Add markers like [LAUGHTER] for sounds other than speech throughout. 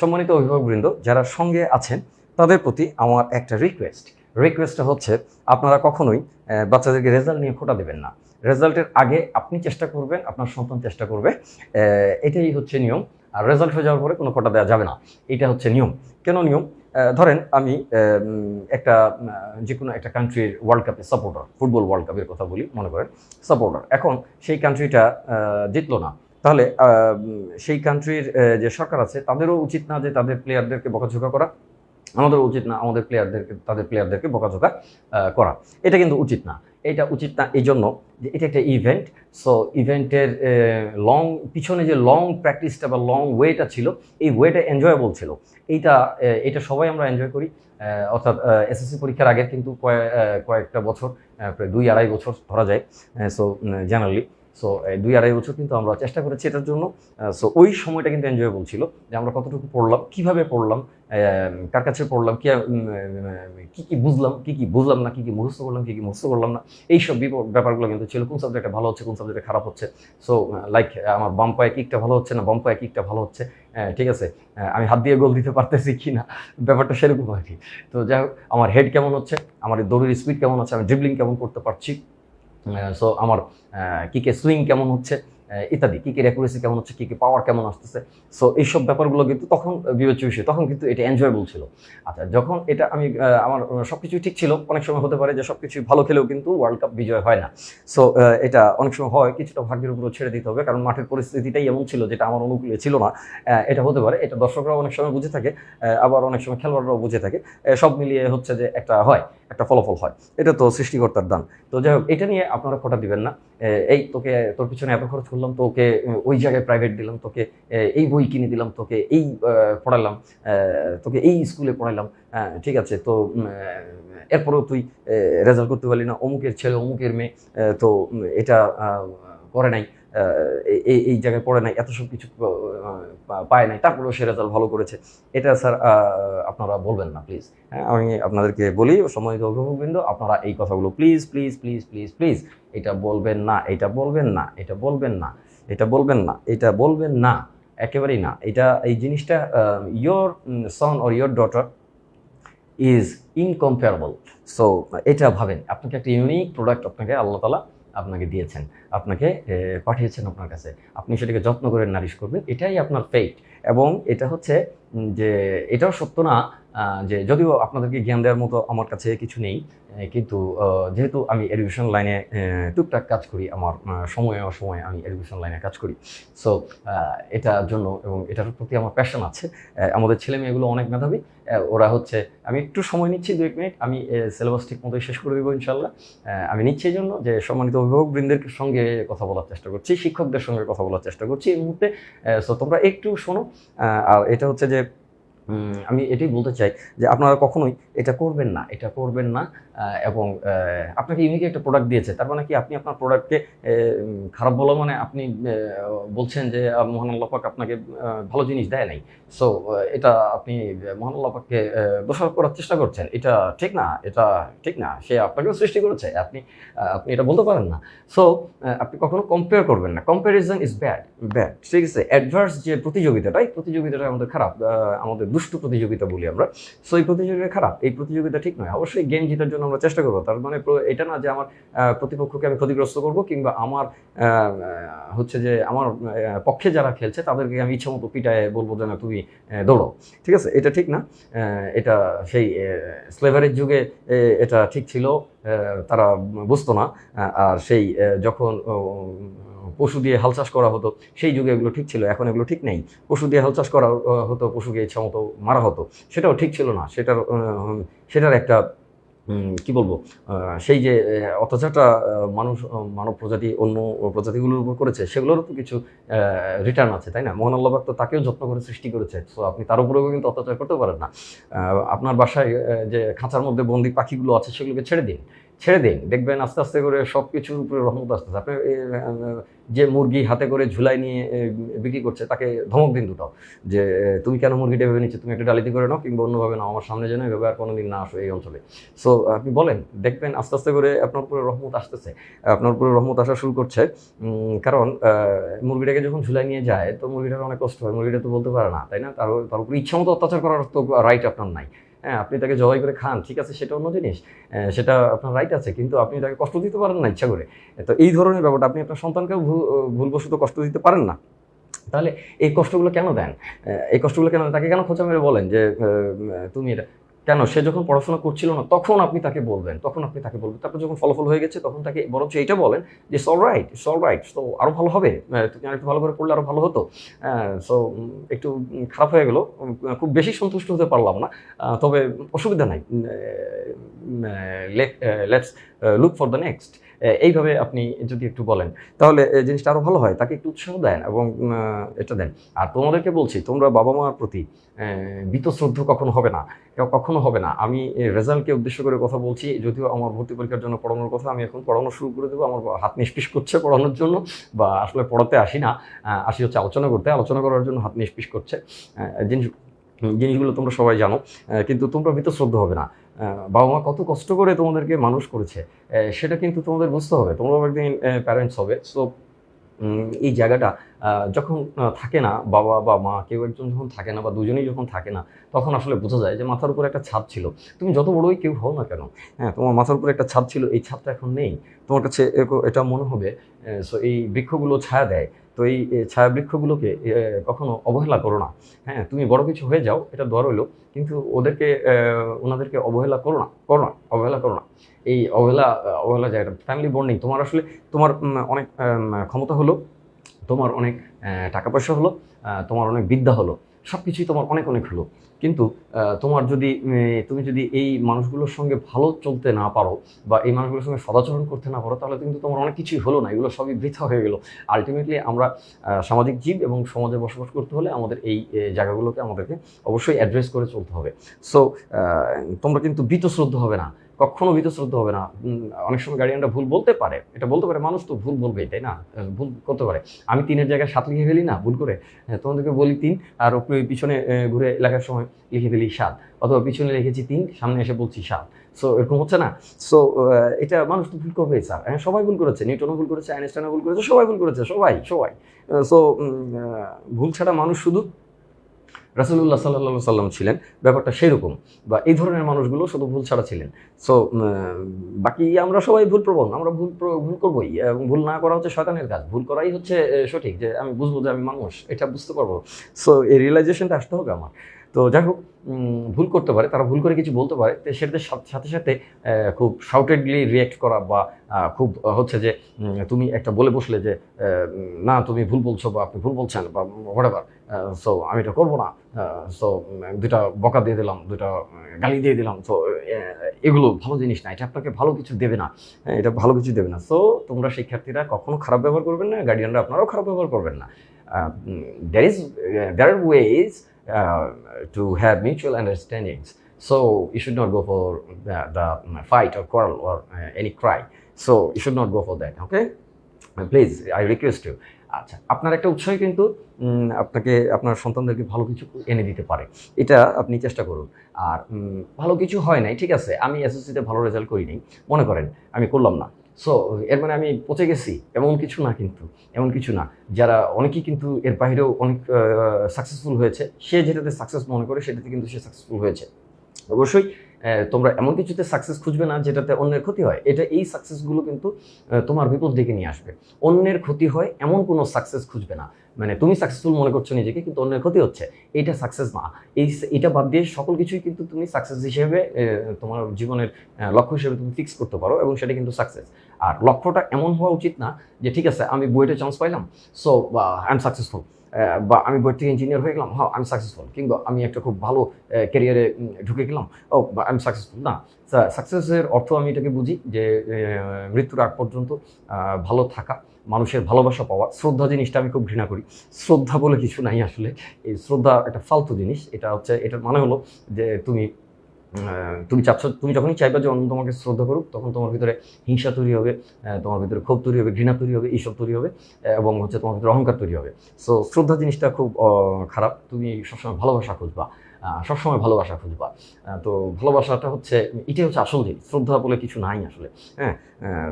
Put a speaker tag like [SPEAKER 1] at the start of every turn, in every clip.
[SPEAKER 1] সম্মানিত অভিভাবকবৃন্দ, যারা সঙ্গে আছেন, তাদের প্রতি আমার একটা রিকোয়েস্ট রিকোয়েস্টটা হচ্ছে, আপনারা কখনোই বাচ্চাদেরকে রেজাল্ট নিয়ে খোটা দেবেন না। রেজাল্টের আগে আপনি চেষ্টা করবেন, আপনার সন্তান চেষ্টা করবে এটাই হচ্ছে নিয়ম। আর রেজাল্ট হয়ে যাওয়ার পরে কোনো খোটা দেওয়া যাবে না। এটা হচ্ছে নিয়ম। কেন নিয়ম? ধরেন আমি একটা যে কোনো একটা কান্ট্রির ওয়ার্ল্ড কাপের সাপোর্টার ফুটবল ওয়ার্ল্ড কাপের কথা বলি, মনে করেন সাপোর্টার এখন সেই কান্ট্রিটা জিতলো না। তাহলে সেই কান্ট্রির যে সরকার আছে, তাদেরও উচিত না যে তাদের প্লেয়ারদেরকে বকাঝোকা করা। আমাদেরও উচিত না আমাদের প্লেয়ারদেরকে তাদের প্লেয়ারদেরকে বকাঝোকা করা। এটা কিন্তু উচিত না। এটা উচিত না এই জন্য যে এটা একটা ইভেন্ট সো ইভেন্টের লং পিছনে যে লং প্র্যাকটিসটা বা লং ওয়েটা ছিল, এই ওয়েটা এনজয়েবল ছিল। এইটা এটা সবাই আমরা এনজয় করি। অর্থাৎ এসএসসি পরীক্ষার আগের কিন্তু কয়ে- কয়েকটা বছর প্রায় দুই আড়াই বছর ধরা যায় সো জেনারেলি সো দুই আড়াই বছর কিন্তু আমরা চেষ্টা করেছি এটার জন্য। সো ওই সময়টা কিন্তু এনজয়েবল ছিল যে আমরা কতটুকু পড়লাম, কীভাবে পড়লাম কার কাছে পড়লাম, কি কী, কি বুঝলাম, কী কী বুঝলাম না, কী কী মুখস্থ করলাম, কী কী মুখস্থ করলাম না, এইসব ব্যাপারগুলো কিন্তু ছিল, কোন সাবজেক্টটা ভালো হচ্ছে, কোন সাবজেক্টে খারাপ হচ্ছে। সো লাইক আমার বাম পায়ে কিকটা ভালো হচ্ছে না, বাম পায়ে কিকটা ভালো হচ্ছে ঠিক আছে আমি হাত দিয়ে গোল দিতে পারতেছি কি না, ব্যাপারটা সেরকম আর কি। তো যাই হোক, আমার হেড কেমন হচ্ছে, আমার দৌড়ের স্পিড কেমন হচ্ছে আমি ড্রিবলিং কেমন করতে পারছি সো আমার কিকে সুইং কেমন হচ্ছে? ইত্যাদি কিকের অ্যাকুরেসি কেমন হচ্ছে, কী কী পাওয়ার কেমন আসতেছে। সো এইসব ব্যাপারগুলো কিন্তু তখন বিবেচ্য বিষয়, তখন কিন্তু এটা এনজয়েবল ছিল। আচ্ছা যখন এটা আমি আমার সব কিছুই ঠিক ছিল, অনেক সময় হতে পারে যে সব কিছুই ভালো খেলেও কিন্তু ওয়ার্ল্ড কাপ বিজয় হয় না। সো এটা অনেক সময় হয়, কিছুটা ভাগ্যের উপরও ছেড়ে দিতে হবে, কারণ মাঠের পরিস্থিতিটাই এমন ছিল যেটা আমার অনুকূলে ছিল না। এটা হতে পারে, এটা দর্শকরাও অনেক সময় বুঝে থাকে আবার অনেক সময় খেলোয়াড়রাও বুঝে থাকে। সব মিলিয়ে হচ্ছে যে একটা হয়, একটা ফলাফল হয়। এটা তো সৃষ্টিকর্তার দান। তো যাই হোক, এটা নিয়ে আপনারা খোটা দিবেন না। এই তোকে, তোর পিছনে এত খরচ করলাম, তোকে ওই জায়গায় প্রাইভেট দিলাম, তোকে এই বই কিনে দিলাম, তোকে, এই পড়ালাম তোকে এই স্কুলে পড়াইলাম হ্যাঁ ঠিক আছে, তো এরপরেও তুই রেজাল্ট করতে পারলি না, অমুকের ছেলে, অমুকের মেয়ে তো এটা করে নাই। এই এই জায়গায় পড়ে নাই, এত সব কিছু পায় নাই, তারপরেও সে রেজাল্ট ভালো করেছে। এটা স্যার আপনারা বলবেন না প্লিজ হ্যাঁ আমি আপনাদেরকে বলি, সম্মানিত অভিভাবকবৃন্দ, আপনারা এই কথাগুলো please please please please please এটা বলবেন না, এটা বলবেন না, এটা বলবেন না, এটা বলবেন না, এটা বলবেন না, একেবারেই না। এটা, এই জিনিসটা your son or your daughter is incomparable so এটা ভাবেন, আপনাকে একটা ইউনিক প্রোডাক্ট আপনাকে আল্লাহ তালা আপনাকে দিয়েছেন। আপনাকে পাঠিয়েছেন আপনার কাছে। আপনি সেটাকে যত্ন করে নারিশ করবেন, এটাই আপনার ফেট এবং এটা হচ্ছে যে এটাও সত্য না যে যদিও আপনাদেরকে জ্ঞান দেওয়ার মতো আমার কাছে কিছু নেই কিন্তু যেহেতু আমি এডুকেশন লাইনে টুকটাক কাজ করি, আমার সময়ে অসময়ে আমি এডুকেশন লাইনে কাজ করি। সো এটার জন্য এবং এটার প্রতি আমার প্যাশন আছে। আমাদের ছেলে মেয়েগুলো অনেক মেধাবী ওরা হচ্ছে, আমি একটু সময় নিচ্ছি দু এক মিনিট, আমি সিলেবাস ঠিক মতোই শেষ করে দেবো ইনশাল্লাহ। আমি নিচ্ছি এই জন্য যে সম্মানিত অভিভাবকবৃন্দের সঙ্গে কথা বলার চেষ্টা করছি, শিক্ষকদের সঙ্গে কথা বলার চেষ্টা করছি এই মুহূর্তে। সো তোমরা একটু শোনো। আর এটা হচ্ছে যে আমি এটাই বলতে চাই যে আপনারা কখনোই এটা করবেন না এটা করবেন না এবং আপনাকে ইউনিক একটা প্রোডাক্ট দিয়েছে তার মানে কি আপনি আপনার প্রোডাক্টকে খারাপ বলা মানে আপনি বলছেন যে মহান আল্লাহ পাক আপনাকে ভালো জিনিস দেয় নাই। সো এটা আপনি মহান আল্লাহ পাককে আহ, দোষারোপ করার চেষ্টা করছেন এটা ঠিক না এটা ঠিক না সে আপনাকেও সৃষ্টি করেছে আপনি আপনি এটা বলতে পারেন না। সো আপনি কখনো কম্পেয়ার করবেন না কম্প্যারিজন ইজ ব্যাড ব্যাড ঠিক আছে? অ্যাডভার্স যে প্রতিযোগিতাটা এই প্রতিযোগিতাটা আমাদের খারাপ আমাদের দুষ্টু প্রতিযোগিতা বলি আমরা। সো এই প্রতিযোগিতা খারাপ, এই প্রতিযোগিতা ঠিক নয়। অবশ্যই গেম জেতার জন্য আমরা চেষ্টা করব। তার মানে এটা না যে আমার প্রতিপক্ষকে আমি ক্ষতিগ্রস্ত করব কিংবা আমার হচ্ছে যে আমার পক্ষে যারা খেলছে তাদেরকে আমি ইচ্ছা মতো পিটায় বলব যে না, তুমি দৌড়ো ঠিক আছে? এটা ঠিক না? এটা সেই স্লেভারের যুগে এটা ঠিক ছিল। তারা বুঝতো না আর সেই যখন পশু দিয়ে হাল চাষ করা হতো, সেই যুগে এগুলো ঠিক ছিল, এখন এগুলো ঠিক নেই। পশু দিয়ে হাল চাষ করা হতো, পশুকে ইচ্ছা মতো মারা হতো, সেটাও ঠিক ছিল না। সেটার সেটার একটা কি বলব? সেই যে অত্যাচারটা মানুষ মানব প্রজাতি, অন্য প্রজাতিগুলোর উপর করেছে, সেগুলোরও তো কিছু রিটার্ন আছে, তাই না? মোহন আল্লাহ পাক তো তাকেও যত্ন করে সৃষ্টি করেছে, তো আপনি তার উপরেও কিন্তু অত্যাচার করতে পারেন না। আপনার বাসায় যে খাঁচার মধ্যে বন্দি পাখিগুলো আছে, সেগুলোকে ছেড়ে দিন। ছেড়ে দিন। দেখবেন আস্তে আস্তে করে সব কিছুর উপরে রহমত আসতেছে। আপনি যে মুরগি হাতে করে ঝুলাই নিয়ে বিক্রি করছে, তাকে ধমক দিন দুটো। যে তুমি কেন মুরগিটা ভেবে নিচ্ছ? তুমি একটা ডালিতে করে নাও, কিংবা অন্যভাবে নাও। আমার সামনে যেন এভাবে আর কোনোদিন না আসো এই অঞ্চলে। সো, আপনি বলেন, দেখবেন আস্তে আস্তে করে আপনার উপরে রহমত আসতেছে। আপনার উপরে রহমত আসা শুরু করছে কারণ মুরগিটাকে যখন ঝুলাই নিয়ে যায়, তো মুরগিটার অনেক কষ্ট হয়। মুরগিটা তো বলতে পারে না, তাই না? তার তার উপরে ইচ্ছা মতো অত্যাচার করার তো রাইট আপনার নাই। হ্যাঁ আপনি তাকে জবাই করে খান, ঠিক আছে, সেটা অন্য জিনিস। সেটা আপনার রাইট আছে, কিন্তু আপনি তাকে কষ্ট দিতে পারেন না ইচ্ছা করে। তো এই ধরনের ব্যাপারটা আপনি আপনার সন্তানকেও ভুল ভুলবশত কষ্ট দিতে পারেন না। তাহলে এই কষ্টগুলো কেন দেন? এই কষ্টগুলো কেন? তাকে কেন খোঁচা মেরে বলেন যে তুমি এটা কেন? সে যখন পড়াশোনা করছিল না, তখন আপনি তাকে বলবেন, তখন আপনি তাকে বলবেন। তারপর যখন ফলাফল হয়ে গেছে, তখন তাকে বরঞ্চ এইটা বলেন যে সল রাইট সল রাইট তো আরও ভালো হবে। তুমি আরেকটু ভালো করে পড়লে আরও ভালো হতো। সো একটু খারাপ হয়ে গেলো খুব বেশি সন্তুষ্ট হতে পারলাম না। তবে অসুবিধা নাই। Let's look for the next এইভাবে আপনি যদি একটু বলেন, তাহলে জিনিসটা আরও ভালো হয়, তাকে একটু উৎসাহ দেন এবং এটা দেন। আর তোমাদেরকে বলছি, তোমরা বাবা মার প্রতি বীতশ্রদ্ধ কখনো হবে না কখনো হবে না। আমি রেজাল্টকে উদ্দেশ্য করে কথা বলছি, যদিও আমার ভর্তি পরীক্ষার জন্য পড়ানোর কথা আমি এখন পড়ানো শুরু করে দেবো, আমার হাত নিষ্পিস করছে পড়ানোর জন্য, বা আসলে পড়াতে আসি না আসি হচ্ছে আলোচনা করতে, আলোচনা করার জন্য হাত নিষ্পিস করছে জিনিস, জিনিসগুলো তোমরা সবাই জানো কিন্তু তোমরা বীতশ্রদ্ধ হবে না। বাবা মা কত কষ্ট করে তোমাদেরকে মানুষ করেছে সেটা কিন্তু তোমাদের বুঝতে হবে। তোমরাও একদিন প্যারেন্টস হবে। সো এই জায়গাটা যখন থাকে না, বাবা বা মা, কেউ একজন যখন থাকে না বা দুজনেই যখন থাকে না, তখন আসলে বোঝা যায় যে মাথার উপর একটা ছাপ ছিল। তুমি যত বড়ই কেউ হও না কেন হ্যাঁ তোমার মাথার উপর একটা ছাপ ছিল, এই ছাপটা এখন নেই। তোমার কাছে এটা মনে হবে সো এই বৃক্ষগুলো ছায়া দেয়। তো এই ছায়াবৃক্ষগুলোকে ছায়া কখনো অবহেলা করো না। হ্যাঁ তুমি বড় কিছু হয়ে যাও, এটা দর হইল কিন্তু ওদেরকে ওনাদেরকে অবহেলা করো না করো না, অবহেলা করো না। এই অবহেলা অবহেলা যায় ফ্যামিলি বন্ডিং তোমার আসলে, তোমার অনেক ক্ষমতা হলো, তোমার অনেক টাকা পয়সা হলো তোমার অনেক বিদ্যা হলো সব কিছুই তোমার অনেক অনেক হলো। কিন্তু তোমার যদি তুমি যদি এই মানুষগুলোর সঙ্গে ভালো চলতে না পারো বা এই মানুষগুলোর সঙ্গে সদাচরণ করতে না পারো, তাহলে কিন্তু তোমার অনেক কিছুই হলো না। এগুলো সবই বৃথা হয়ে গেলো। আলটিমেটলি আমরা সামাজিক জীব এবং সমাজে বসবাস করতে হলে আমাদের এই জায়গাগুলোকে আমাদেরকে অবশ্যই অ্যাড্রেস করে চলতে হবে। সো তোমরা কিন্তু বীতশ্রদ্ধ হবে না। কখনো বীতশ্রদ্ধ হবে না। অনেক সময় গার্ডিয়ানরা ভুল বলতে পারে। এটা বলতে পারে মানুষ তো ভুল বলবেই তাই না? ভুল করতে পারে। আমি তিনের জায়গায় সাত লিখে ফেলি না ভুল করে? হ্যাঁ, তোমাদেরকে বলি তিন আর পিছনে ঘুরে লেখার সময় লিখে ফেলি সাত। অথবা পিছনে লিখেছি তিন সামনে এসে বলছি সাত। সো এরকম হচ্ছে না? সো এটা মানুষ তো ভুল করবেই স্যার হ্যাঁ সবাই ভুল করেছে। নিউটনও ভুল করেছে আইনস্টাইনও ভুল করেছে সবাই ভুল করেছে সবাই সবাই। সো ভুল ছাড়া মানুষ শুধু রাসুল্লাহ সাল্লাহ সাল্লাম ছিলেন, ব্যাপারটা সেরকম বা এই ধরনের মানুষগুলো শুধু ভুল ছাড়া ছিলেন। সো বাকি আমরা সবাই ভুল প্রবণ, আমরা ভুল ভুল করবোই, এবং ভুল না করা হচ্ছে শয়তানের কাজ। ভুল করাই হচ্ছে সঠিক যে আমি বুঝব যে আমি মানুষ, এটা বুঝতে পারব। সো এই রিয়েলাইজেশনটা আসতে হবে আমার। তো যাই হোক ভুল করতে পারে তারা ভুল করে কিছু বলতে পারে। তো সেটাতে সাথে সাথে খুব শাউটেডলি রিয়েক্ট করা বা খুব হচ্ছে যে তুমি একটা বলে বসলে যে না তুমি ভুল বলছো বা আপনি ভুল বলছেন বা হোয়াটএভার সো আমি এটা করব না সো দুটা বকা দিয়ে দিলাম দুটা গালি দিয়ে দিলাম সো এগুলো ভালো জিনিস না এটা আপনাকে ভালো কিছু দেবে না হ্যাঁ, এটা ভালো কিছু দেবে না সো তোমরা শিক্ষার্থীরা কখনো খারাপ ব্যবহার করবেন না গার্ডিয়ানরা আপনারাও খারাপ ব্যবহার করবেন না there is there ways to have mutual understandings so you should not go for the fight or quarrel or uh, any cry so you should not go for that okay? Please I request you আচ্ছা আপনার একটা উৎসাহ কিন্তু আপনাকে আপনার সন্তানদেরকে ভালো কিছু এনে দিতে পারে। এটা আপনি চেষ্টা করুন। আর ভালো কিছু হয় নাই ঠিক আছে? আমি এসএসসিতে ভালো রেজাল্ট করি নাই মনে করেন আমি করলাম না। সো এর মানে আমি পচে গেছি। এমন কিছু না কিন্তু, এমন কিছু না। যারা, অনেকেই কিন্তু এর বাইরেও অনেক সাকসেসফুল হয়েছে। সে যেটাতে সাকসেস মনে করে, সেটাতে কিন্তু সে সাকসেসফুল হয়েছে। অবশ্যই তোমরা এমন কিছুতে সাকসেস খুঁজবে না যেটাতে অন্যের ক্ষতি হয়। এটা এই সাকসেসগুলো কিন্তু তোমার বিপদ দিকে নিয়ে আসবে। অন্যের ক্ষতি হয়, এমন কোনো সাকসেস খুঁজবে না। মানে তুমি সাকসেসফুল মনে করছ নিজেকে, কিন্তু অন্যের ক্ষতি হচ্ছে। এইটা সাকসেস না। এই এটা বাদ দিয়ে সকল কিছুই কিন্তু তুমি সাকসেস হিসেবে তোমার জীবনের লক্ষ্য হিসেবে তুমি ফিক্স করতে পারো এবং সেটা কিন্তু সাকসেস আর লক্ষ্যটা এমন হওয়া উচিত না যে, ঠিক আছে, আমি বইটা চান্স পাইলাম সো আই এম সাকসেসফুল বা, আমি বই থেকে ইঞ্জিনিয়ার হয়ে গেলাম হ্যাঁ আমি সাকসেসফুল কিংবা আমি একটা খুব ভালো ক্যারিয়ারে ঢুকে গেলাম, ও আই এম সাকসেসফুল না সাকসেসের অর্থ আমি এটাকে বুঝি যে মৃত্যুর আগ পর্যন্ত ভালো থাকা। মানুষের ভালোবাসা পাওয়া, শ্রদ্ধা জিনিসটা আমি খুব ঘৃণা করি। শ্রদ্ধা বলে কিছু নাই আসলে। এই শ্রদ্ধা একটা ফালতু জিনিস। এটা হচ্ছে, এটার মানে হলো যে তুমি তুমি চাচ্ছ, তুমি যখনই চাইবে যে অন্য তোমাকে শ্রদ্ধা করুক, তখন তোমার ভিতরে হিংসা তৈরি হবে তোমার ভিতরে ক্ষোভ তৈরি হবে, ঘৃণা তৈরি হবে এইসব তৈরি হবে এবং হচ্ছে তোমার ভিতরে অহংকার তৈরি হবে। সো শ্রদ্ধা জিনিসটা খুব খারাপ। তুমি সবসময় ভালোবাসা খুঁজবা। সবসময় ভালোবাসা খুঁজবা তো ভালোবাসাটা হচ্ছে, এটাই হচ্ছে আসল জিনিস। শ্রদ্ধা বলে কিছু নাই আসলে হ্যাঁ?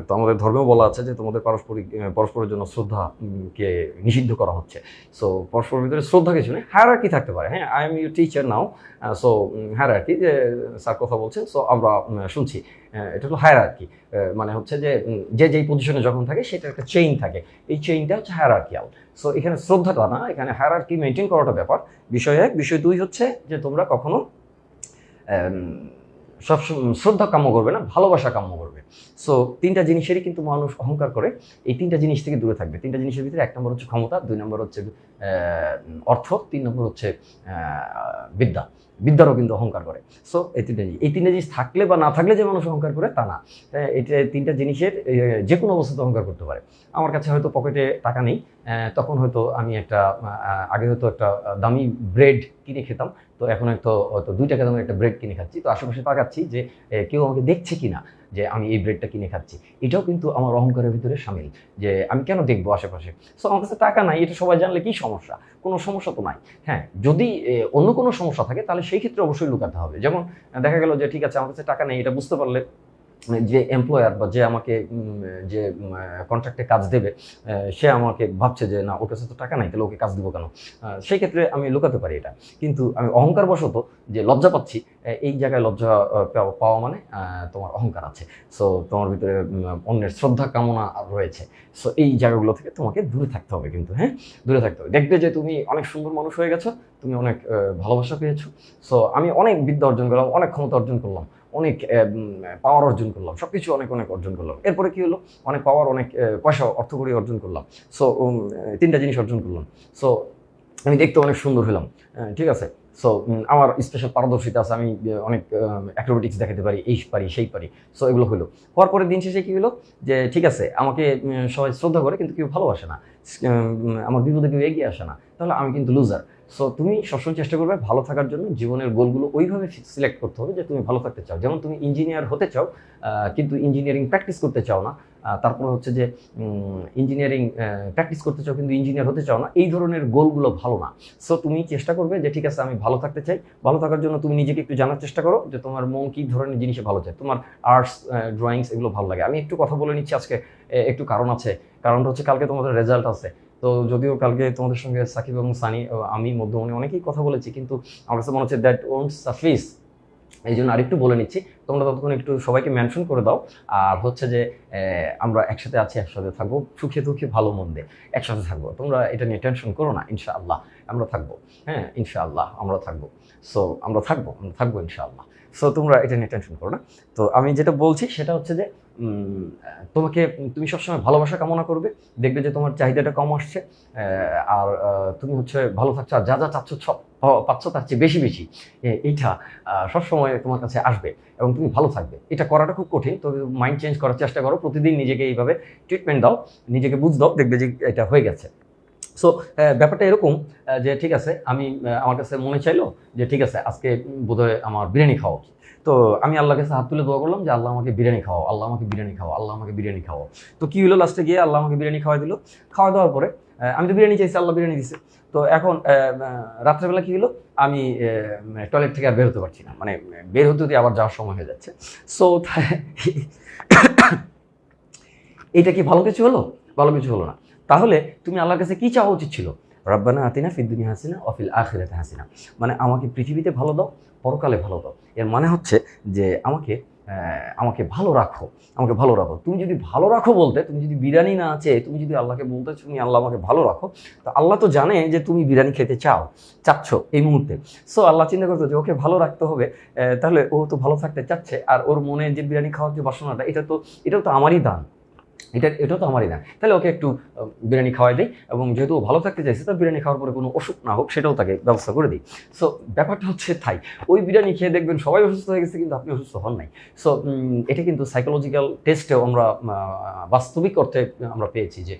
[SPEAKER 1] তো আমাদের ধর্মেও বলা আছে যে তোমাদের পারস্পরিক পরস্পরের জন্য শ্রদ্ধাকে নিষিদ্ধ করা হচ্ছে। সো পরস্পরের ভিতরে শ্রদ্ধা কিছু নেই হায়ারার্কি থাকতে পারে হ্যাঁ? I am you teacher now so hierarchy যে স্যার কথা বলছেন সো আমরা শুনছি। এটা হলো হায়ারার্কি মানে হচ্ছে যে যে যেই পজিশনে যখন থাকে সেটা একটা চেইন থাকে। এই চেইনটা হচ্ছে হায়ারার্কিয়াল সো এখানে শ্রদ্ধাটা না, এখানে হায়ারার্কি মেনটেন করাটা ব্যাপার। বিষয় এক, বিষয় দুই হচ্ছে যে তোমরা কখনো সব শ্রদ্ধা কাম্য করবে না, ভালোবাসা কাম্য করবে। সো তিনটা জিনিসেরই কিন্তু মানুষ অহংকার করে। এই তিনটা জিনিস থেকে দূরে থাকবে। তিনটা জিনিসের ভিতরে এক নম্বর হচ্ছে ক্ষমতা, দুই নম্বর হচ্ছে অর্থ, তিন নম্বর হচ্ছে বিদ্যা। বিদ্যারও কিন্তু অহংকার করে। সো এই তিনটা জিনিস। এই তিনটা জিনিস থাকলে বা না থাকলে যে মানুষ অহংকার করে, তা না। এটা তিনটা জিনিসের যে কোনো অবস্থাতে অহংকার করতে পারে। আমার কাছে হয়তো পকেটে টাকা নেই তখন হয়তো আমি একটা আগে হয়তো একটা দামি ব্রেড কিনে খেতাম। তো এখন হয়তো হয়তো দুই টাকা দামের একটা ব্রেড কিনে খাচ্ছি। তো আশেপাশে তাকাচ্ছি যে কেউ আমাকে দেখছে কিনা যে, আমি এই ব্রেডটা কিনে খাচ্ছি। এটাও কিন্তু আমার অহংকারের ভিতরে সামিল যে, আমি কেন দেখব আশেপাশে? সো আমার কাছে টাকা নাই, এটা সবাই জানলে কি সমস্যা? কোনো সমস্যা তো নাই। হ্যাঁ যদি অন্য কোনো সমস্যা থাকে, তাহলে সেই ক্ষেত্রে অবশ্যই লুকাতে হবে। যেমন, দেখা গেল যে, ঠিক আছে, আমার কাছে টাকা নেই, এটা বুঝতে পারলে যে এমপ্লয়ার বা যে আমাকে যে কন্ট্রাক্টে কাজ দেবে সে আমাকে ভাবছে যে, না, ওর কাছে তো টাকা নাই, তাহলে ওকে কাজ দিব কেন? সেই ক্ষেত্রে আমি লুকাতে পারি এটা। কিন্তু আমি অহংকার বশত যে লজ্জা পাচ্ছি এই জায়গায় লজ্জা পাওয়া মানে তোমার অহংকার আছে। সো তোমার ভিতরে অন্যের শ্রদ্ধা কামনা রয়েছে। সো এই জায়গাগুলো থেকে তোমাকে দূরে থাকতে হবে কিন্তু হ্যাঁ? দূরে থাকতে হবে। দেখবে যে তুমি অনেক সুন্দর মানুষ হয়ে গেছো, তুমি অনেক ভালোবাসা পেয়েছ। সো আমি অনেক বিদ্যা অর্জন করলাম, অনেক ক্ষমতা অর্জন করলাম। অনেক পাওয়ার অর্জন করলাম সব কিছু অনেক অনেক অর্জন করলাম। এরপরে কি হলো? অনেক পাওয়ার অনেক পয়সা অর্থ করে অর্জন করলাম। সো তিনটা জিনিস অর্জন করলাম। সো আমি দেখতে অনেক সুন্দর হলাম ঠিক আছে? সো আমার স্পেশাল পারদর্শিতা আছে, আমি অনেক অ্যাক্রোবেটিক্স দেখাতে পারি, এই পারি, সেই পারি। সো এগুলো হলো হওয়ার পরে দিন শেষে কি হলো যে, ঠিক আছে, আমাকে সবাই শ্রদ্ধা করে, কিন্তু কেউ ভালোবাসে না। আমার বিপদে কেউ এগিয়ে আসে না। তাহলে আমি কিন্তু লুজার সো তুমি সবসময় চেষ্টা করবে ভালো থাকার জন্য জীবনের গোলগুলো ওইভাবে সিলেক্ট করতে হবে যে তুমি ভালো থাকতে চাও। যেমন তুমি ইঞ্জিনিয়ার হতে চাও কিন্তু ইঞ্জিনিয়ারিং প্র্যাকটিস করতে চাও না তারপর হচ্ছে যে ইঞ্জিনিয়ারিং প্র্যাকটিস করতে চাও কিন্তু ইঞ্জিনিয়ার হতে চাও না, এই ধরনের গোলগুলো ভালো না। সো তুমি চেষ্টা করবে যে ঠিক আছে আমি ভালো থাকতে চাই, ভালো থাকার জন্য তুমি নিজেকে একটু জানার চেষ্টা করো যে তোমার মন কী ধরনের জিনিসে ভালো চায় তোমার আর্টস ড্রয়িংস এগুলো ভালো লাগে। আমি একটু কথা বলে নিচ্ছি আজকে একটু কারণ আছে। কারণটা হচ্ছে কালকে তোমাদের রেজাল্ট আছে। তো যদিও কালকে তোমাদের সঙ্গে সাকিব এবং সানি আমি, মধ্যমণি অনেকেই কথা বলেছি, কিন্তু আমার কাছে মনে হচ্ছে দ্যাট ওন্ট সাফিস এই জন্য আরেকটু বলে নিচ্ছি, তোমরা ততক্ষণ একটু সবাইকে মেনশন করে দাও। আর হচ্ছে যে আমরা একসাথে আছি, একসাথে থাকব, সুখে দুঃখে ভালো মন্দে একসাথে থাকব। তোমরা এটা নিয়ে টেনশন করো না, ইনশাআল্লাহ, আমরা থাকব। হ্যাঁ ইনশাআল্লাহ, আমরা থাকব। সো আমরা থাকব আমরা থাকব, ইনশাআল্লাহ। সো তোমরা এটা নিয়ে টেনশন করো না। তো আমি যেটা বলছি, সেটা হচ্ছে যে তোমাকে তুমি সবসময় ভালোবাসা কামনা করবে, দেখবে যে তোমার চাহিদাটা কম আসছে আর তুমি হচ্ছে ভালো থাকছো, আর যা যা চাচ্ছ সব পাচ্ছ তার চেয়ে বেশি বেশি এইটা সবসময় তোমার কাছে আসবে এবং তুমি ভালো থাকবে। এটা করাটা খুব কঠিন তো মাইন্ড চেঞ্জ করার চেষ্টা করো, প্রতিদিন নিজেকে এইভাবে ট্রিটমেন্ট দাও, নিজেকে বুঝ দাও, দেখবে যে এটা হয়ে গেছে। সো ব্যাপারটা এরকম যে ঠিক আছে, আমি আমার কাছে মনে চাইলো যে ঠিক আছে, আজকে বোধহয় আমার বিরিয়ানি খাওয়া উচিত। তো আমি আল্লাহর কাছে হাত তুলে দোয়া করলাম যে, আল্লাহ আমাকে বিরিয়ানি খাওয়াও, আল্লাহ আমাকে বিরিয়ানি খাওয়াও, আল্লাহ আমাকে বিরিয়ানি খাওয়াও। তো কি হলো লাস্টে গিয়ে আল্লাহ আমাকে বিরিয়ানি খাওয়াই দিল। খাওয়া দেওয়ার পরে আমি তো বিরিয়ানি চাইছি, আল্লাহ বিরিয়ানি দিছে। তো এখন রাত্রেবেলা কি হলো আমি টয়লেট থেকে আর বের হতে পারছি না। মানে বের হতে হতে আবার যাওয়ার সময় হয়ে যাচ্ছে। সো [COUGHS] এইটা কি ভালো কিছু হলো? ভালো কিছু হলো না। তাহলে তুমি আল্লাহর কাছে কি চাওয়া উচিত ছিল? রব্বানা আতিনা ফিদ্দুনি হাসিনা অফিল আখিরাতে হাসিনা। মানে আমাকে পৃথিবীতে ভালো দাও, পরকালে ভালো দাও। এর মানে হচ্ছে যে আমাকে আমাকে ভালো রাখো, আমাকে ভালো রাখো। তুমি যদি ভালো রাখো বলতে, তুমি যদি বিরিয়ানি না আছে তুমি যদি আল্লাহকে বলতে তুমি আল্লাহ আমাকে ভালো রাখো, তো আল্লাহ তো জানে যে তুমি বিরিয়ানি খেতে চাও, চাচ্ছ এই মুহূর্তে। সো আল্লাহ চিন্তা করতো যে ওকে ভালো রাখতে হবে তাহলে ও তো ভালো থাকতে চাচ্ছে, আর ওর মনে যে বিরিয়ানি খাওয়ার যে বাসনাটা, এটা তো, এটাও তো আমারই দান। এটা এটা তো আমারই না। তাহলে ওকে একটু বিরিয়ানি খাওয়াই দিই এবং যেহেতু ও ভালো থাকতে চাইছে তার বিরিয়ানি খাওয়ার পরে কোনো অসুখ না হোক, সেটাও তাকে ব্যবস্থা করে দিই। সো ব্যাপারটা হচ্ছে তাই, ওই বিরিয়ানি খেয়ে দেখবেন সবাই অসুস্থ হয়ে গেছে, কিন্তু আপনি অসুস্থ হন নাই। সো এটা কিন্তু সাইকোলজিক্যাল টেস্টেও আমরা বাস্তবিক অর্থে আমরা পেয়েছি যে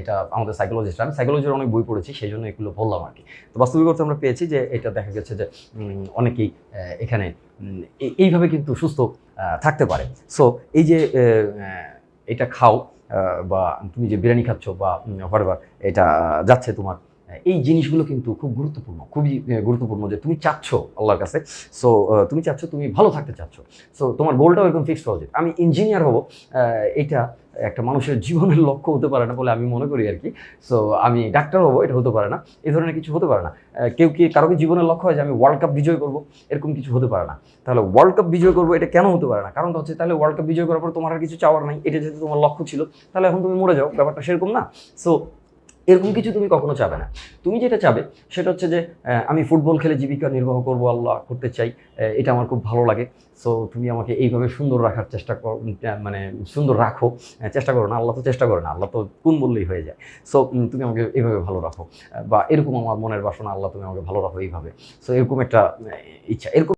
[SPEAKER 1] এটা আমাদের সাইকোলজিস্ট আমি সাইকোলজির অনেক বই পড়েছি, সেই জন্য এগুলো বললাম আর কি। তো বাস্তবিক অর্থে আমরা পেয়েছি যে, এটা দেখা গেছে যে অনেকেই এখানে এইভাবে কিন্তু সুস্থ থাকতে পারে। সো এই যে এটা খাও বা তুমি যে বিরিয়ানি খাচ্ছ বা হোয়াটএভার এটা যাচ্ছে তোমার। এই জিনিসগুলো কিন্তু খুব গুরুত্বপূর্ণ, খুবই গুরুত্বপূর্ণ যে তুমি চাচ্ছ আল্লাহর কাছে। সো তুমি চাচ্ছ, তুমি ভালো থাকতে চাচ্ছ। সো তোমার গোলটাও একদম ফিক্সড হওয়া উচিত আমি ইঞ্জিনিয়ার হব এটা একটা মানুষের জীবনের লক্ষ্য হতে পারে না বলে আমি মনে করি আর কি। সো আমি ডাক্তার হব, এটা হতে পারে না। এই ধরনের কিছু হতে পারে না। কেউ কি কারও কি জীবনের লক্ষ্য হয় যে আমি ওয়ার্ল্ড কাপ বিজয় করব? এরকম কিছু হতে পারে না। তাহলে ওয়ার্ল্ড কাপ বিজয় করব, এটা কেন হতে পারে না? কারণটা হচ্ছে তাহলে ওয়ার্ল্ড কাপ বিজয় করার পর তোমার আর কিছু চাওয়ার নাই। এটা যেহেতু তোমার লক্ষ্য ছিল, তাহলে এখন তুমি মরে যাও। ব্যাপারটা সেরকম না। সো এরকম কিছু তুমি কখনো চাবে না। তুমি যেটা চাবে সেটা হচ্ছে যে আমি ফুটবল খেলে জীবিকা নির্বাহ করব, আল্লাহ করতে চাই এটা আমার খুব ভালো লাগে। সো তুমি আমাকে এইভাবে সুন্দর রাখার চেষ্টা কর মানে সুন্দর রাখো চেষ্টা করো না, আল্লাহ তো চেষ্টা করে না, আল্লাহ তো কোন বললেই হয়ে যায়। সো তুমি আমাকে এইভাবে ভালো রাখো, বা এরকম আমার মনের বাসনা, আল্লাহ তুমি আমাকে ভালো রাখো এইভাবে। সো এরকম একটা ইচ্ছা, এরকম